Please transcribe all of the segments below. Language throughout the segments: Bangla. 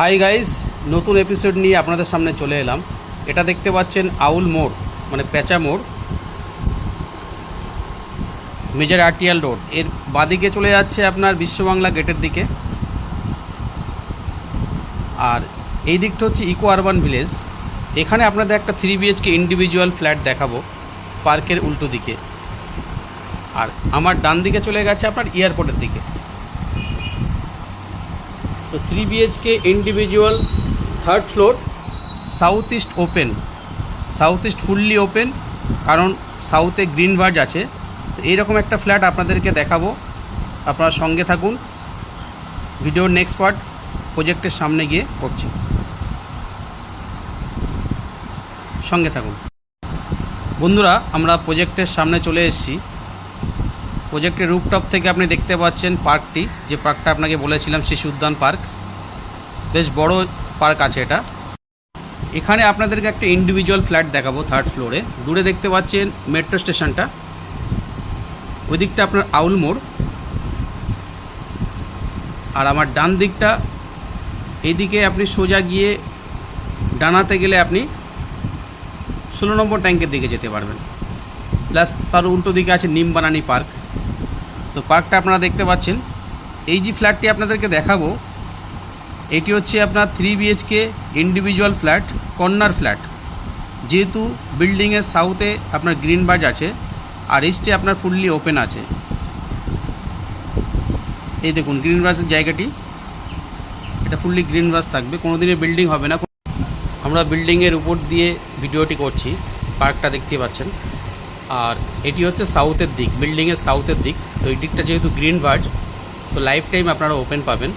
হাই গাইস নতুন এপিসোড নিয়ে আপনাদের সামনে চলে এলাম। এটা দেখতে পাচ্ছেন আউল মোড় মানে পেঁচা মোড়, মেজর আরটিএল রোড। এর বাদিকে চলে যাচ্ছে আপনার বিশ্ববাংলা গেটের দিকে। আর এই দিকটা হচ্ছে ইকো আরবান ভিলেজ এখানে আপনাদের একটা থ্রি বিএইচকে ইন্ডিভিজুয়াল ফ্ল্যাট দেখাবো পার্কের উল্টো দিকে। আর আমার ডান দিকে চলে গেছে আপনার এয়ারপোর্টের দিকে। তো three BHK individual third floor south east open south east fully open কারণ সাউথে গ্রিন বার্জ আছে। তো এইরকম একটা ফ্ল্যাট আপনাদেরকে দেখাবো। আপনারা সঙ্গে থাকুন। ভিডিওর নেক্সট পার্ট প্রজেক্টের সামনে গিয়ে করছি। সঙ্গে থাকুন। বন্ধুরা, আমরা প্রজেক্টের সামনে চলে এসেছি। প্রজেক্টের রুপটপ থেকে আপনি দেখতে পাচ্ছেন পার্কটি। যে পার্কটা আপনাকে বলেছিলাম, শিশু উদ্যান পার্ক। বেশ বড় পার্ক আছে এটা। এখানে আপনাদেরকে একটা ইন্ডিভিজুয়াল ফ্ল্যাট দেখাবো থার্ড ফ্লোরে দূরে দেখতে পাচ্ছেন মেট্রো স্টেশনটা ওই দিকটা আপনার আউল মোড়। আর আমার ডান দিকটা, এইদিকে আপনি সোজা গিয়ে ডানাতে গেলে আপনি ষোলো নম্বর ট্যাঙ্কের দিকে যেতে পারবেন। প্লাস তার উল্টো দিকে আছে নিমবানানি পার্ক। তো পার্কটা আপনারা দেখতে পাচ্ছেন। এই যে ফ্ল্যাটটি আপনাদেরকে দেখাবো, এটি হচ্ছে আপনার three BHK individual flat corner flat যেহেতু বিল্ডিংয়ের সাউথে আপনার গ্রিন বাজ আছে, আর ইস্টে আপনার ফুললি ওপেন আছে। এই দেখুন গ্রিন বাসের জায়গাটি। এটা ফুললি গ্রিন বাস থাকবে কোনো দিনে বিল্ডিং হবে না। আমরা বিল্ডিংয়ের উপর দিয়ে ভিডিওটি করছি, পার্কটা দেখতে পাচ্ছেন। আর এটি হচ্ছে সাউথের দিক বিল্ডিংয়ের সাউথের দিক। তো এই দিকটা যেহেতু গ্রিন বার্জ তো লাইফ টাইম আপনারা ওপেন পাবেন।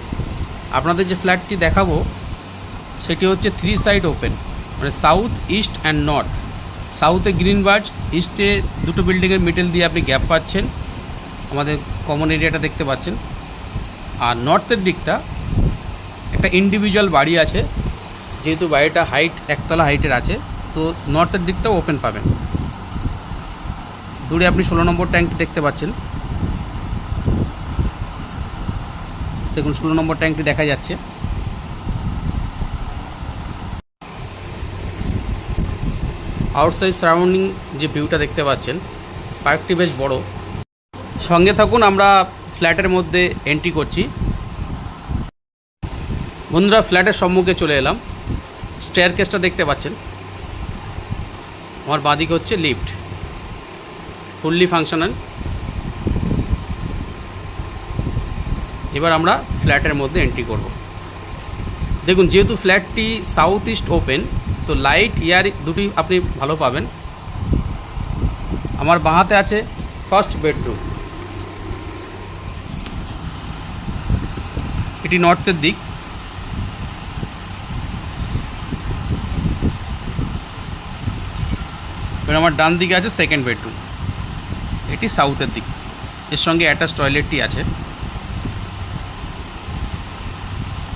আপনাদের যে ফ্ল্যাটটি দেখাবো, সেটি হচ্ছে থ্রি সাইড ওপেন মানে সাউথ ইস্ট অ্যান্ড নর্থ সাউথে গ্রিন বার্জ ইস্টে দুটো বিল্ডিংয়ের মিডল দিয়ে আপনি গ্যাপ পাচ্ছেন। আমাদের কমন এরিয়াটা দেখতে পাচ্ছেন। আর নর্থের দিকটা, একটা ইন্ডিভিজুয়াল বাড়ি আছে, যেহেতু বাড়িটা হাইট একতলা হাইটের আছে, তো নর্থের দিকটাও ওপেন পাবেন। দূরে আপনি ষোলো নম্বর ট্যাঙ্কটি দেখতে পাচ্ছেন। দেখুন, ষোলো নম্বর ট্যাঙ্কটি দেখা যাচ্ছে। আউটসাইড সারাউন্ডিং যে ভিউটা দেখতে পাচ্ছেন, পার্কটি বেশ বড়। সঙ্গে থাকুন, আমরা ফ্ল্যাটের মধ্যে এন্ট্রি করছি। বন্ধুরা, ফ্ল্যাটের সম্মুখে চলে এলাম। স্টেয়ার কেসটা দেখতে পাচ্ছেন। আমার বাঁদিকে হচ্ছে লিফট ফুললি ফাংশনাল এবার আমরা ফ্ল্যাটের মধ্যে এন্ট্রি করব। দেখুন, যেহেতু ফ্ল্যাটটি সাউথ ইস্ট ওপেন তো লাইট ইয়ার দুটি আপনি ভালো পাবেন। আমার বাঁহাতে আছে ফার্স্ট বেডরুম এটি নর্থের দিক। এবার আমার ডান দিকে আছে সেকেন্ড বেডরুম এটি সাউথের দিক। এর সঙ্গে অ্যাটাচ টয়লেটটি আছে।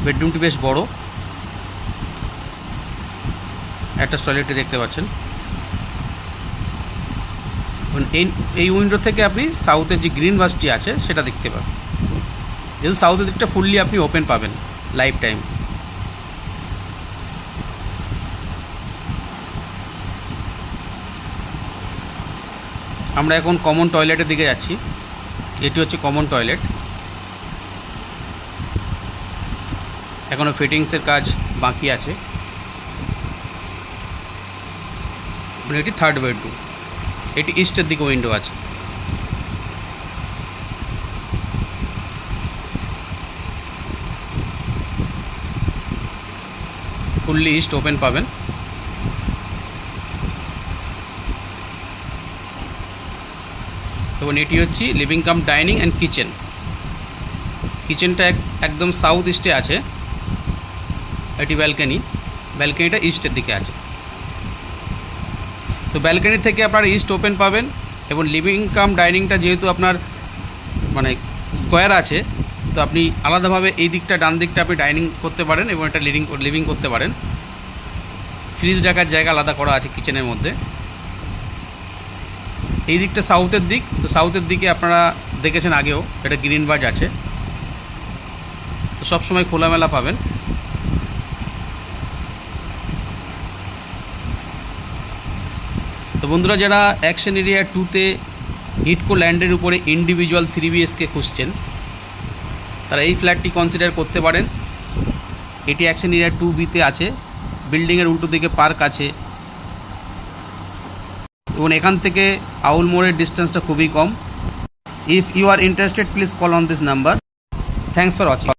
বেডরুমটি বেশ বড়। অ্যাটাচ টয়লেটটি দেখতে পাচ্ছেন। এই উইন্ডো থেকে আপনি সাউথের যে গ্রিন বাসটি আছে, সেটা দেখতে পাবেন। যেহেতু সাউথের দিকটা ফুললি আপনি ওপেন পাবেন লাইফ টাইম আমরা এখন কমন টয়লেটের দিকে যাচ্ছি। এটি হচ্ছে কমন টয়লেট এখনও ফিটিংসের কাজ বাকি আছে। এবং এটি থার্ড বেডরুম এটি ইস্টের দিকে উইন্ডো আছে। ফুললি ইস্ট ওপেন পাবেন। এবং এটি হচ্ছে living come dining and kitchen কিচেনটা একদম সাউথ ইস্টে আছে। এটি ব্যালকানি ব্যালকানিটা ইস্টের দিকে আছে। তো ব্যালকানি থেকে আপনার ইস্ট ওপেন পাবেন এবং লিভিং কাম ডাইনিংটা যেহেতু আপনার মানে স্কোয়ার আছে, তো আপনি আলাদাভাবে এই দিকটা, ডান দিকটা আপনি ডাইনিং করতে পারেন এবং এটা লিভিং লিভিং করতে পারেন। ফ্রিজ রাখার জায়গা আলাদা করা আছে কিচেনের মধ্যে। এই দিকটা সাউথের দিক, তো সাউথের দিকে আপনারা দেখেছেন আগেও এটা গ্রিন বাজ আছে। তো সবসময় খোলামেলা পাবেন। তো বন্ধুরা, যারা অ্যাকশন এরিয়া টুতে হিটকো ল্যান্ডের উপরে ইন্ডিভিজুয়াল থ্রি বিএসকে খুঁজছেন, তারা এই ফ্ল্যাটটি কনসিডার করতে পারেন। এটি অ্যাকশন এরিয়া টু বিতে আছে। বিল্ডিংয়ের উল্টো দিকে পার্ক আছে। এবং এখান থেকে আউল মোড়ের ডিস্টেন্সটা খুবই কম। If you are interested please call on this number thanks for watching